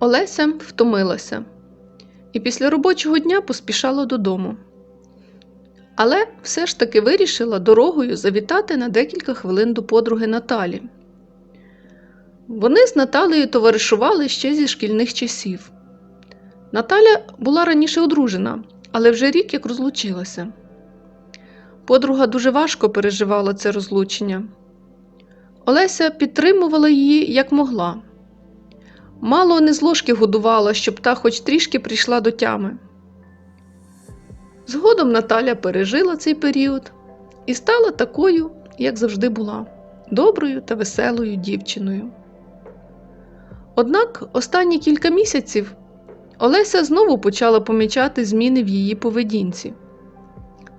Олеся втомилася і після робочого дня поспішала додому. Але все ж таки вирішила дорогою завітати на декілька хвилин до подруги Наталі. Вони з Наталею товаришували ще зі шкільних часів. Наталя була раніше одружена, але вже рік як розлучилася. Подруга дуже важко переживала це розлучення. Олеся підтримувала її як могла. Мало не з ложки годувала, щоб та хоч трішки прийшла до тями. Згодом Наталя пережила цей період і стала такою, як завжди була, доброю та веселою дівчиною. Однак останні кілька місяців Олеся знову почала помічати зміни в її поведінці.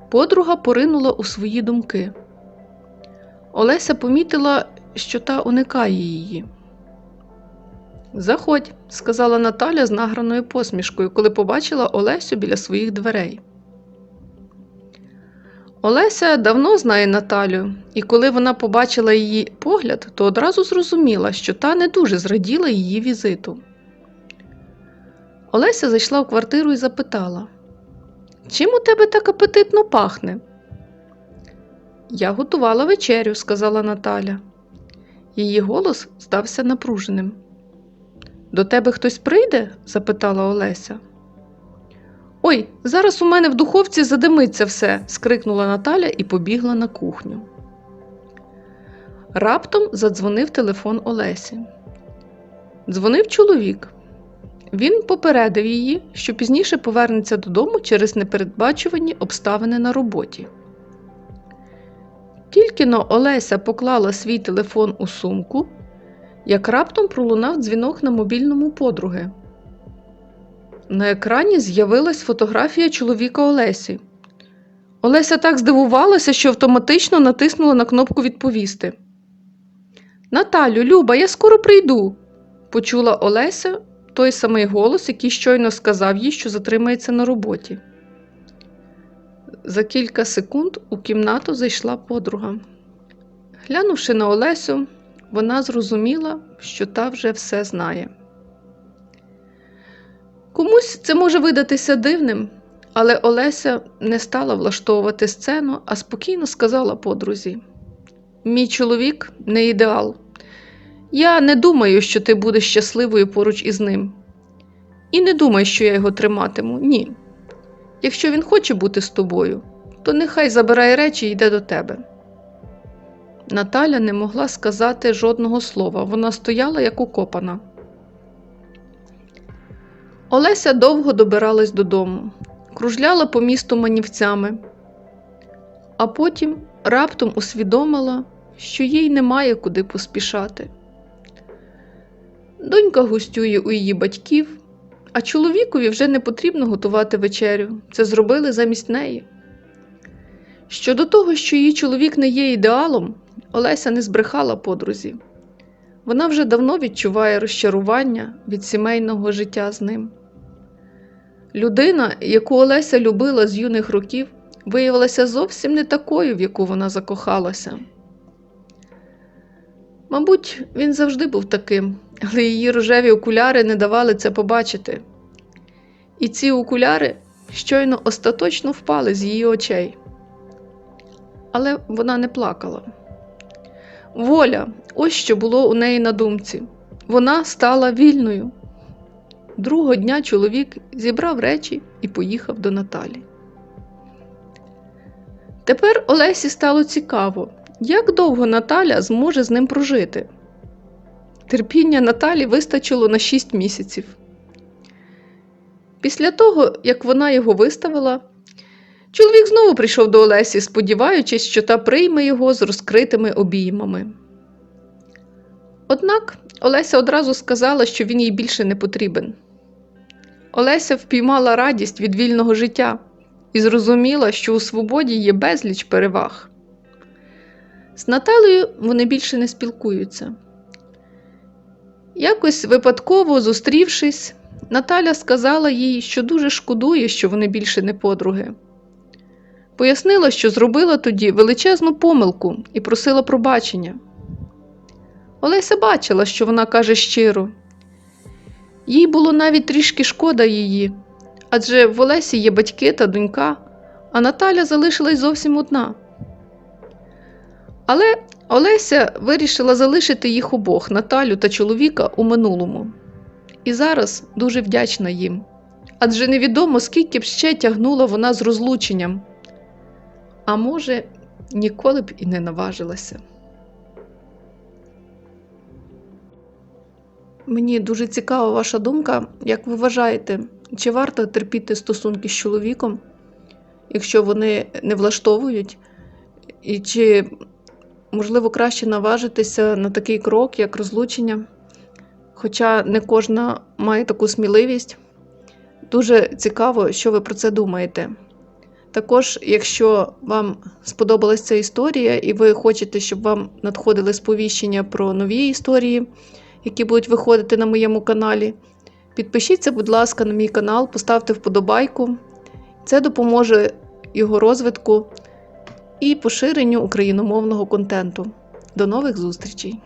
Подруга поринула у свої думки. Олеся помітила, що та уникає її. Заходь, сказала Наталя з награною посмішкою, коли побачила Олесю біля своїх дверей. Олеся давно знає Наталю, і коли вона побачила її погляд, то одразу зрозуміла, що та не дуже зраділа її візиту. Олеся зайшла в квартиру і запитала: Чим у тебе так апетитно пахне? Я готувала вечерю, сказала Наталя. Її голос здався напруженим. До тебе хтось прийде? запитала Олеся. Ой, зараз у мене в духовці задимиться все, скрикнула Наталя і побігла на кухню. Раптом задзвонив телефон Олесі. Дзвонив чоловік. Він попередив її, що пізніше повернеться додому через непередбачувані обставини на роботі. Тільки но Олеся поклала свій телефон у сумку, як раптом пролунав дзвінок на мобільному подруги. На екрані з'явилась фотографія чоловіка Олесі. Олеся так здивувалася, що автоматично натиснула на кнопку відповісти. Наталю, Люба, я скоро прийду, почула Олеся той самий голос, який щойно сказав їй, що затримається на роботі. За кілька секунд у кімнату зайшла подруга. Глянувши на Олесю, вона зрозуміла, що та вже все знає. Комусь це може видатися дивним, але Олеся не стала влаштовувати сцену, а спокійно сказала подрузі: Мій чоловік не ідеал. Я не думаю, що ти будеш щасливою поруч із ним. І не думай, що я його триматиму. Ні. Якщо він хоче бути з тобою, то нехай забирає речі і йде до тебе. Наталя не могла сказати жодного слова, вона стояла як укопана. Олеся довго добиралась додому, кружляла по місту манівцями, а потім раптом усвідомила, що їй немає куди поспішати. Донька гостює у її батьків, а чоловікові вже не потрібно готувати вечерю. Це зробили замість неї. Щодо того, що її чоловік не є ідеалом, Олеся не збрехала подрузі. Вона вже давно відчуває розчарування від сімейного життя з ним. Людина, яку Олеся любила з юних років, виявилася зовсім не такою, в яку вона закохалася. Мабуть, він завжди був таким, але її рожеві окуляри не давали це побачити. І ці окуляри щойно остаточно впали з її очей. Але вона не плакала. Воля, ось що було у неї на думці. Вона стала вільною. Другого дня чоловік зібрав речі і поїхав до Наталі. Тепер Олесі стало цікаво, як довго Наталя зможе з ним прожити. Терпіння Наталі вистачило на 6 місяців. Після того, як вона його виставила, чоловік знову прийшов до Олесі, сподіваючись, що та прийме його з розкритими обіймами. Однак Олеся одразу сказала, що він їй більше не потрібен. Олеся впіймала радість від вільного життя і зрозуміла, що у свободі є безліч переваг. З Наталею вони більше не спілкуються. Якось випадково зустрівшись, Наталя сказала їй, що дуже шкодує, що вони більше не подруги. Пояснила, що зробила тоді величезну помилку і просила пробачення. Олеся бачила, що вона каже щиро. Їй було навіть трішки шкода її, адже в Олесі є батьки та донька, а Наталя залишилась зовсім одна. Але Олеся вирішила залишити їх обох Наталю та чоловіка у минулому. І зараз дуже вдячна їм. Адже невідомо, скільки б ще тягнула вона з розлученням. А може, ніколи б і не наважилася. Мені дуже цікава ваша думка. Як ви вважаєте, чи варто терпіти стосунки з чоловіком, якщо вони не влаштовують? І чи можливо краще наважитися на такий крок, як розлучення? Хоча не кожна має таку сміливість. Дуже цікаво, що ви про це думаєте. Також, якщо вам сподобалася ця історія, і ви хочете, щоб вам надходили сповіщення про нові історії, які будуть виходити на моєму каналі, підпишіться, будь ласка, на мій канал, поставте вподобайку. Це допоможе його розвитку і поширенню україномовного контенту. До нових зустрічей!